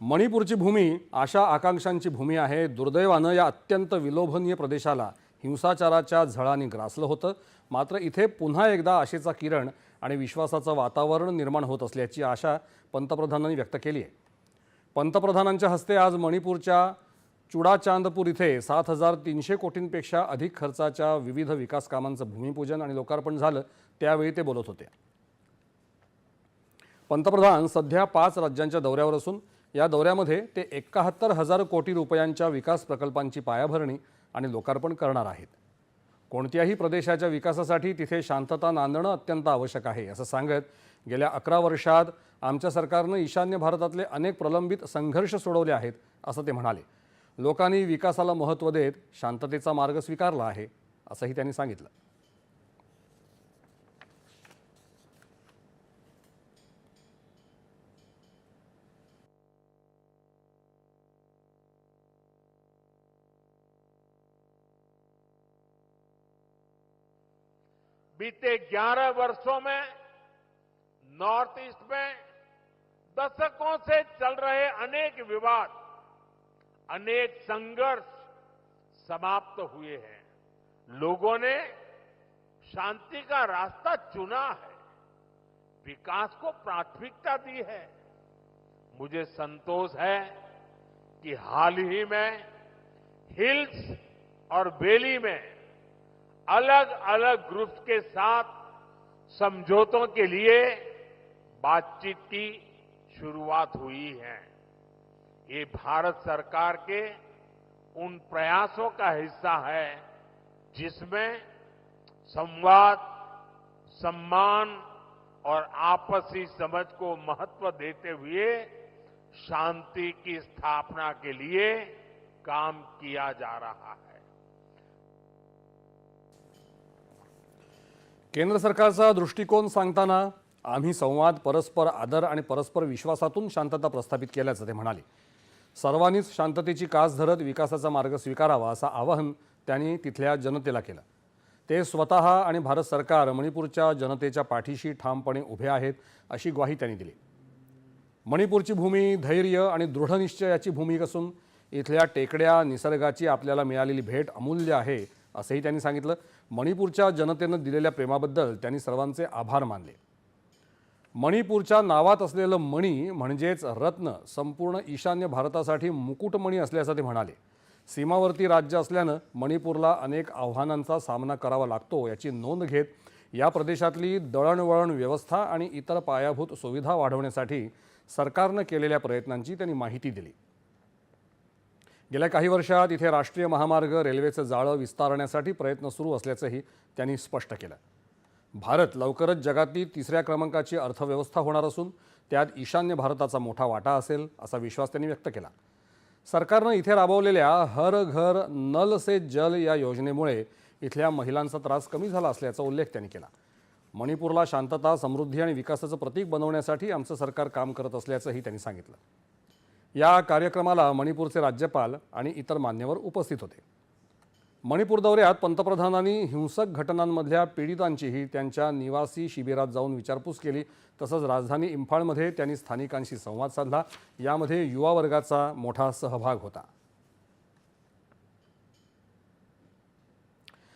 मणिपूरची भूमी आशा आकांक्षांची भूमी आहे. दुर्दैवानं या अत्यंत विलोभनीय प्रदेशाला हिंसाचाराच्या झळांनी ग्रासलं होतं. मात्र इथे पुन्हा एकदा आशेचा किरण आणि विश्वासाचं वातावरण निर्माण होत असल्याची आशा पंतप्रधानांनी व्यक्त केली आहे. पंतप्रधानांच्या हस्ते आज मणिपूरच्या चुडाचांदपूर इथे सात हजार तीनशे कोटींपेक्षा अधिक खर्चाच्या विविध विकास कामांचं भूमिपूजन आणि लोकार्पण झालं. त्यावेळी ते बोलत होते. पंतप्रधान सध्या पाच राज्यांच्या दौऱ्यावर असून या दौऱ्यामध्ये ते एकाहत्तर हजार कोटी रुपयांच्या विकास प्रकल्पांची पायाभरणी आणि लोकार्पण करणार आहेत. कोणत्याही प्रदेशाच्या विकासासाठी तिथे शांतता नांदणं अत्यंत आवश्यक आहे असं सांगत गेल्या अकरा वर्षात आमच्या सरकारनं ईशान्य भारतातले अनेक प्रलंबित संघर्ष सोडवले आहेत असं ते म्हणाले. लोकांनी विकासाला महत्त्व देत शांततेचा मार्ग स्वीकारला आहे असंही त्यांनी सांगितलं. बीते 11 वर्षों में नॉर्थ ईस्ट में दशकों से चल रहे अनेक विवाद, अनेक संघर्ष समाप्त तो हुए हैं। लोगों ने शांति का रास्ता चुना है, विकास को प्राथमिकता दी है। मुझे संतोष है कि हाल ही में हिल्स और बेली में अलग अलग ग्रुप्स के साथ समझौतों के लिए बातचीत की शुरुआत हुई है। ये भारत सरकार के उन प्रयासों का हिस्सा है जिसमें संवाद, सम्मान और आपसी समझ को महत्व देते हुए शांति की स्थापना के लिए काम किया जा रहा है। केंद्र सरकारचा दृष्टिकोन सांगताना आम्ही संवाद परस्पर आदर आणि परस्पर विश्वासातून शांतता प्रस्थापित केल्याचं ते म्हणाले. सर्वांनीच शांततेची कास धरत विकासाचा मार्ग स्वीकारावा असं आवाहन त्यांनी तिथल्या जनतेला केलं. ते स्वतः आणि भारत सरकार मणिपूरच्या जनतेच्या पाठीशी ठामपणे उभे आहेत अशी ग्वाही त्यांनी दिली. मणिपूरची भूमी धैर्य आणि दृढनिश्चयाची भूमी असून इथल्या टेकड्या निसर्गाची आपल्याला मिळालेली भेट अमूल्य आहे असंही त्यांनी सांगितलं. मणिपूरच्या जनतेनं दिलेल्या प्रेमाबद्दल त्यांनी सर्वांचे आभार मानले. मणिपूरच्या नावात असलेलं मणी म्हणजेच रत्न संपूर्ण ईशान्य भारतासाठी मुकुटमणी असल्याचं ते म्हणाले. सीमावर्ती राज्य असल्यानं मणिपूरला अनेक आव्हानांचा सामना करावा लागतो याची नोंद घेत या प्रदेशातली दळणवळण व्यवस्था आणि इतर पायाभूत सुविधा वाढवण्यासाठी सरकारनं केलेल्या प्रयत्नांची त्यांनी माहिती दिली. गेल्या काही वर्षात इथे राष्ट्रीय महामार्ग रेल्वेचं जाळं विस्तारण्यासाठी प्रयत्न सुरू असल्याचंही त्यांनी स्पष्ट केलं. भारत लवकरच जगातली तिसऱ्या क्रमांकाची अर्थव्यवस्था होणार असून त्यात ईशान्य भारताचा मोठा वाटा असेल असा विश्वास त्यांनी व्यक्त केला. सरकारनं इथे राबवलेल्या हर घर नल से जल या योजनेमुळे इथल्या महिलांचा त्रास कमी झाला असल्याचा उल्लेख त्यांनी केला. मणिपूरला शांतता समृद्धी आणि विकासाचं प्रतीक बनवण्यासाठी आमचं सरकार काम करत असल्याचंही त्यांनी सांगितलं. या कार्यक्रमाला मणिपूरचे राज्यपाल आणि इतर मान्यवर उपस्थित होते. मणिपूर दौऱ्यात पंतप्रधानांनी हिंसक घटनांमधल्या पीडितांचीही त्यांच्या निवासी शिबिरात जाऊन विचारपूस केली. तसंच राजधानी इम्फाळमध्ये त्यांनी स्थानिकांशी संवाद साधला. यामध्ये युवा वर्गाचा मोठा सहभाग होता.